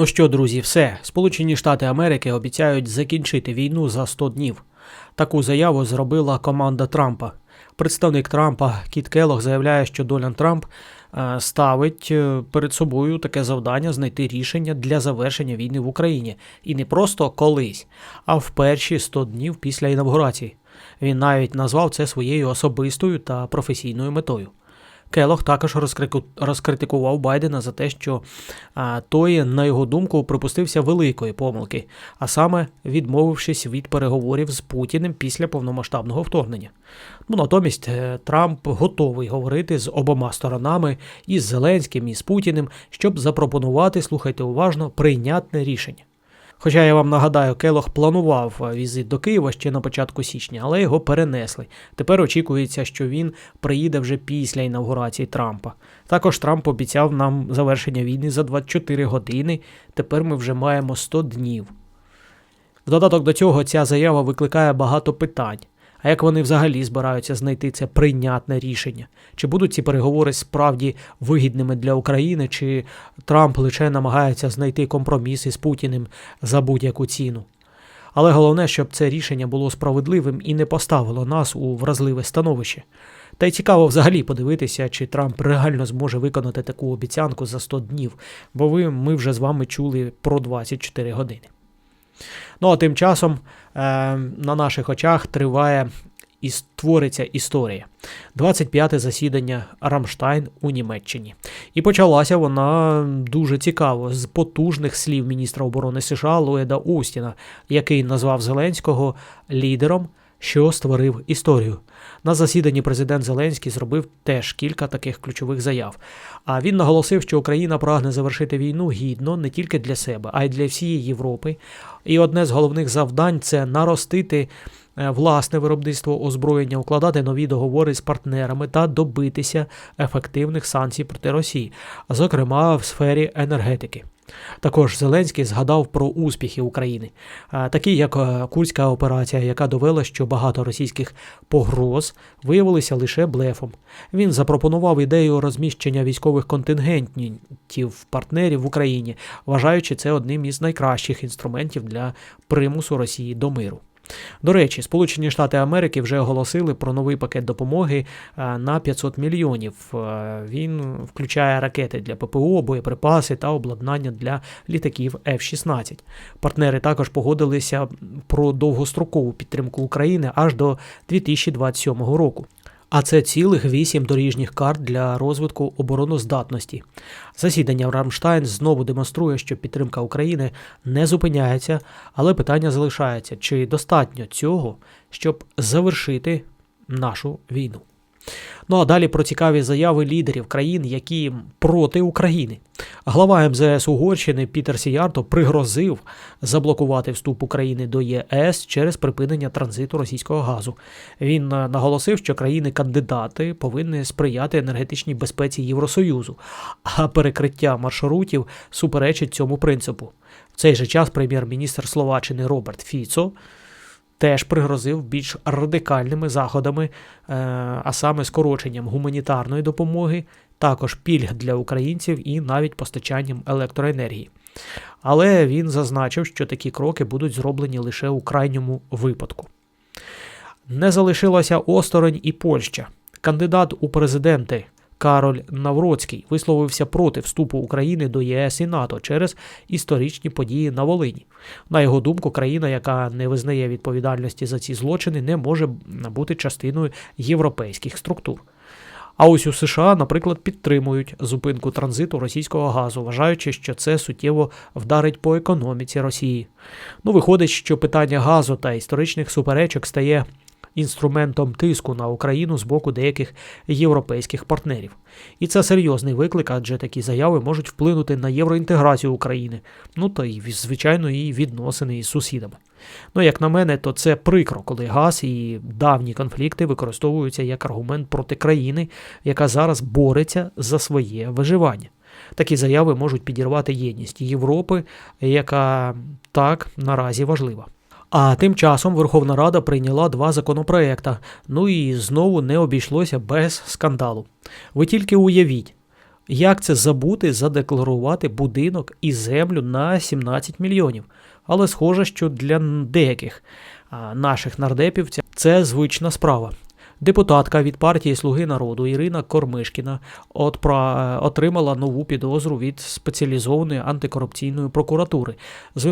Ну що, друзі, все. Сполучені Штати Америки обіцяють закінчити війну за 100 днів. Таку заяву зробила команда Трампа. Представник Трампа Кіт Келлог заявляє, що Дональд Трамп е, ставить е, перед собою таке завдання знайти рішення для завершення війни в Україні. І не просто колись, а в перші 100 днів після інавгурації. Він навіть назвав це своєю особистою та професійною метою. Келох також розкритикував Байдена за те, що той, на його думку, припустився великої помилки, а саме відмовившись від переговорів з Путіним після повномасштабного вторгнення. Ну натомість е, Трамп готовий говорити з обома сторонами, і з Зеленським, і з Путіним, щоб запропонувати, слухайте уважно, прийнятне рішення. Хоча я вам нагадаю, Келох планував е, візит до Києва ще на початку січня, але його перенесли. Тепер очікується, що він приїде вже після інавгурації Трампа. Також Трамп обіцяв нам завершення війни за 24 години. Тепер ми вже маємо 100 днів. В додаток до цього ця заява викликає багато питань. А як вони взагалі збираються знайти це прийнятне рішення? Чи будуть ці переговори справді вигідними для України, чи Трамп лише намагається знайти компроміс із Путіним за будь-яку ціну? Але головне, щоб це рішення було справедливим і не поставило нас у вразливе становище. Та й цікаво взагалі подивитися, чи Трамп реально зможе виконати таку обіцянку за 100 днів, бо ви, ми вже з вами чули про 24 години. Ну а тим часом е, на наших очах триває і створиться історія. 25-те засідання Рамштайн у Німеччині. І почалася вона дуже цікаво з потужних слів міністра оборони США Ллойда Остіна, який назвав Зеленського лідером, що створив історію. На засіданні президент Зеленський зробив теж кілька таких ключових заяв. А він наголосив, що Україна прагне завершити війну гідно не тільки для себе, а й для всієї Європи. І одне з головних завдань це наростити е, власне виробництво озброєння, укладати нові договори з партнерами та добитися ефективних санкцій проти Росії, зокрема в сфері енергетики. Також Зеленський згадав про успіхи України, такі як е, Курська операція, яка довела, що багато російських погроз виявилися лише блефом. Він запропонував ідею розміщення військових контингентів партнерів в Україні, вважаючи це одним із найкращих інструментів для примусу Росії до миру. До речі, Сполучені Штати Америки вже оголосили про новий пакет допомоги е, на 500 мільйонів. Е, Він включає ракети для ППО, боєприпаси та обладнання для літаків F-16. Партнери також погодилися про довгострокову підтримку України аж до 2027 року. А це цілих вісім доріжніх карт для розвитку обороноздатності. Засідання в Рамштайн знову демонструє, що підтримка України не зупиняється, але питання залишається: чи достатньо цього, щоб завершити нашу війну? Ну а далі про цікаві заяви лідерів країн, які проти України. Глава МЗС Угорщини Пітер Сіярто пригрозив заблокувати вступ України до ЄС через припинення транзиту російського газу. Він е, наголосив, що країни-кандидати повинні сприяти енергетичній безпеці Євросоюзу, а перекриття маршрутів суперечить цьому принципу. В цей же час прем'єр-міністр Словаччини Роберт Фіцо теж пригрозив більш радикальними заходами, е, а саме скороченням гуманітарної допомоги, також пільг для українців і навіть постачанням електроенергії. Але він зазначив, що такі кроки будуть зроблені лише у крайньому випадку. Не залишилося осторонь і Польща. Кандидат у президенти Кароль Навроцький висловився проти вступу України до ЄС і НАТО через історичні події на Волині. На його думку, країна, яка не визнає відповідальності за ці злочини, не може бути частиною європейських структур. А ось у США, наприклад, підтримують зупинку транзиту російського газу, вважаючи, що це суттєво вдарить по економіці Росії. Ну, виходить, що питання газу та історичних суперечок стає інструментом тиску на Україну з боку деяких європейських партнерів. І це серйозний виклик, адже такі заяви можуть вплинути на євроінтеграцію України, ну та й звичайно і відносини із сусідами. Ну, як на мене, то це прикро, коли газ і давні конфлікти використовуються як аргумент проти країни, яка зараз бореться за своє виживання. Такі заяви можуть підірвати єдність Європи, яка так наразі важлива. А тим часом Верховна Рада прийняла два законопроекти. Ну і знову не обійшлося без скандалу. Ви тільки уявіть, Як це забути задекларувати будинок і землю на 17 мільйонів? Але схоже, що для деяких наших нардепів це- звична справа. Депутатка від партії Слуги народу Ірина Кормишкіна отпра- отримала нову підозру від спеціалізованої антикорупційної прокуратури.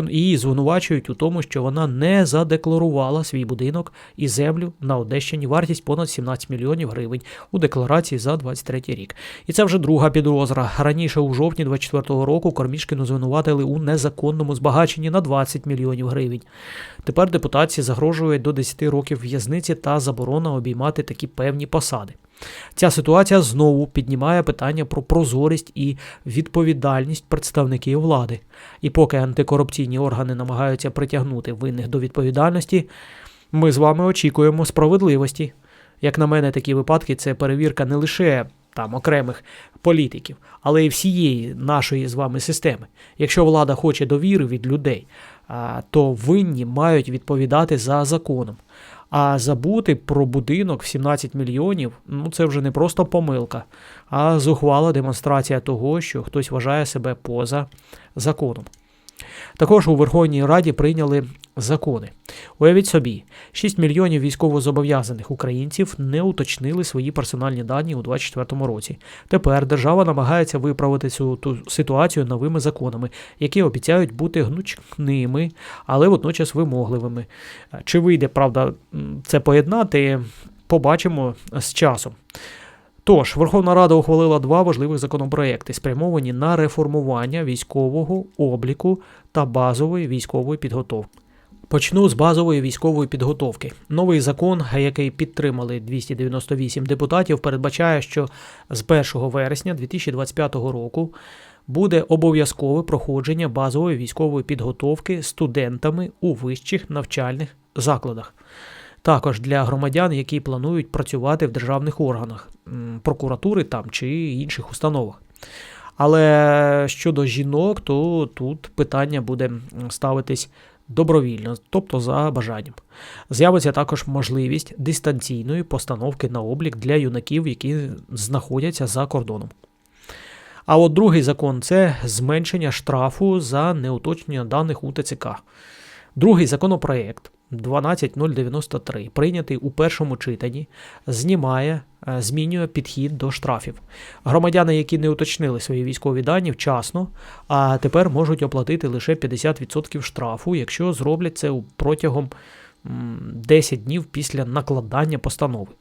Її звинувачують у тому, що вона не задекларувала свій будинок і землю на Одещині. Вартість понад 17 мільйонів гривень у декларації за 23 рік. І це вже друга підозра. Раніше у жовтні 24 року Кормішкіну звинуватили у незаконному збагаченні на 20 мільйонів гривень. Тепер депутації загрожує до 10 років в'язниці та заборона обіймати такі певні посади. Ця ситуація знову піднімає питання про прозорість і відповідальність представників влади. І поки антикорупційні органи намагаються притягнути винних до відповідальності, ми з вами очікуємо справедливості. Як на мене, такі випадки це перевірка не лише там окремих політиків, але й всієї нашої з вами системи. Якщо влада хоче довіри від людей, то винні мають відповідати за законом. А забути про будинок в 17 мільйонів ну це вже не просто помилка, а зухвала демонстрація того, що хтось вважає себе поза законом. Також у Верховній Раді прийняли закони. Уявіть собі, 6 мільйонів військовозобов'язаних українців не уточнили свої персональні дані у 2024 році. Тепер держава намагається виправити цю ту ситуацію новими законами, які обіцяють бути гнучкними, але водночас вимогливими. Чи вийде, правда, це поєднати, побачимо з часом. Тож, Верховна Рада ухвалила два важливих законопроекти, спрямовані на реформування військового обліку та базової військової підготовки. Почну з базової військової підготовки. Новий закон, який підтримали 298 депутатів, передбачає, що з 1 вересня 2025 року буде обов'язкове проходження базової військової підготовки студентами у вищих навчальних закладах. Також для громадян, які планують працювати в державних органах, прокуратури там чи інших установах. Але щодо жінок, то тут питання буде ставитись добровільно, тобто за бажанням. З'явиться також можливість дистанційної постановки на облік для юнаків, які знаходяться за кордоном. А от другий закон це зменшення штрафу за неуточнення даних у ТЦК. Другий законопроект 12093, прийнятий у першому читанні, знімає, е, змінює підхід до штрафів. Громадяни, які не уточнили свої військові дані вчасно, а тепер можуть оплатити лише 50% штрафу, якщо зроблять це протягом 10 днів після накладання постанови.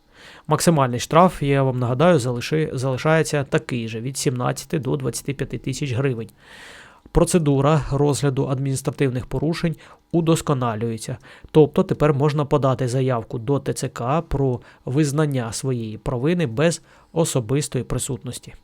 Максимальний штраф, я вам нагадаю, залиши, залишається такий же від 17 до 25 тисяч гривень. Процедура розгляду адміністративних порушень удосконалюється. Тобто тепер можна подати заявку до ТЦК про визнання своєї провини без особистої присутності.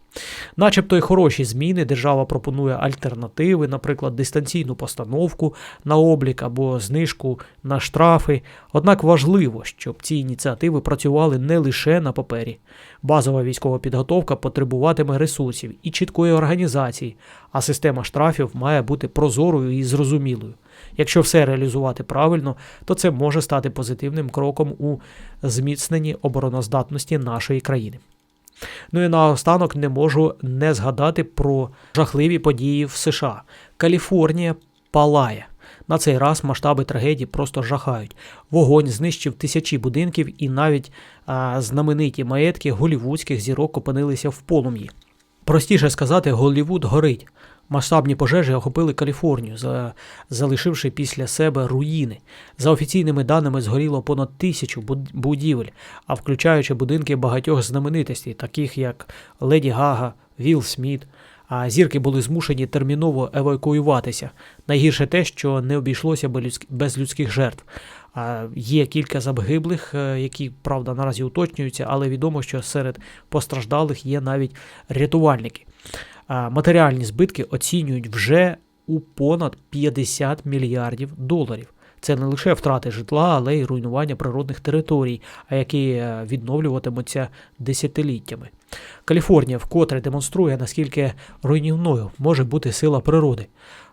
Начебто й хороші зміни, держава пропонує альтернативи, наприклад, дистанційну постановку на облік або знижку на штрафи. Однак важливо, щоб ці ініціативи працювали не лише на папері. Базова військова підготовка потребуватиме ресурсів і чіткої організації, а система штрафів має бути прозорою і зрозумілою. Якщо все реалізувати правильно, то це може стати позитивним кроком у зміцненні обороноздатності нашої країни. Ну і наостанок не можу не згадати про жахливі події в США. Каліфорнія палає. На цей раз масштаби трагедії просто жахають. Вогонь знищив тисячі будинків, і навіть а, знамениті маєтки голівудських зірок опинилися в полум'ї. Простіше сказати, Голлівуд горить. Масштабні пожежі охопили Каліфорнію, залишивши після себе руїни. За офіційними даними згоріло понад тисячу будівель, а включаючи будинки багатьох знаменитостей, таких як Леді Гага, Вілл Сміт. А зірки були змушені терміново евакуюватися. Найгірше те, що не обійшлося без людських жертв. Є кілька загиблих, е, які правда наразі уточнюються, але відомо, що серед постраждалих є навіть рятувальники. Матеріальні збитки оцінюють вже у понад 50 мільярдів доларів. Це не лише втрати житла, але й руйнування природних територій, які е, відновлюватимуться десятиліттями. Каліфорнія вкотре демонструє, наскільки руйнівною може бути сила природи.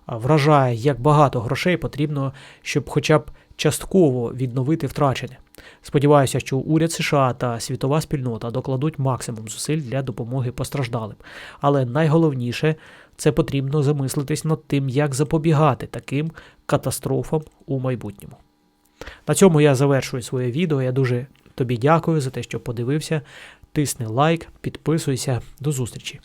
Вражає, як багато грошей потрібно, щоб хоча б частково відновити втрачене. Сподіваюся, що уряд США та світова спільнота докладуть максимум зусиль для допомоги постраждалим. Але найголовніше це потрібно замислитись над тим, як запобігати таким катастрофам у майбутньому. На цьому я завершую своє відео. Я дуже тобі дякую за те, що подивився. Тисни лайк, підписуйся. До зустрічі!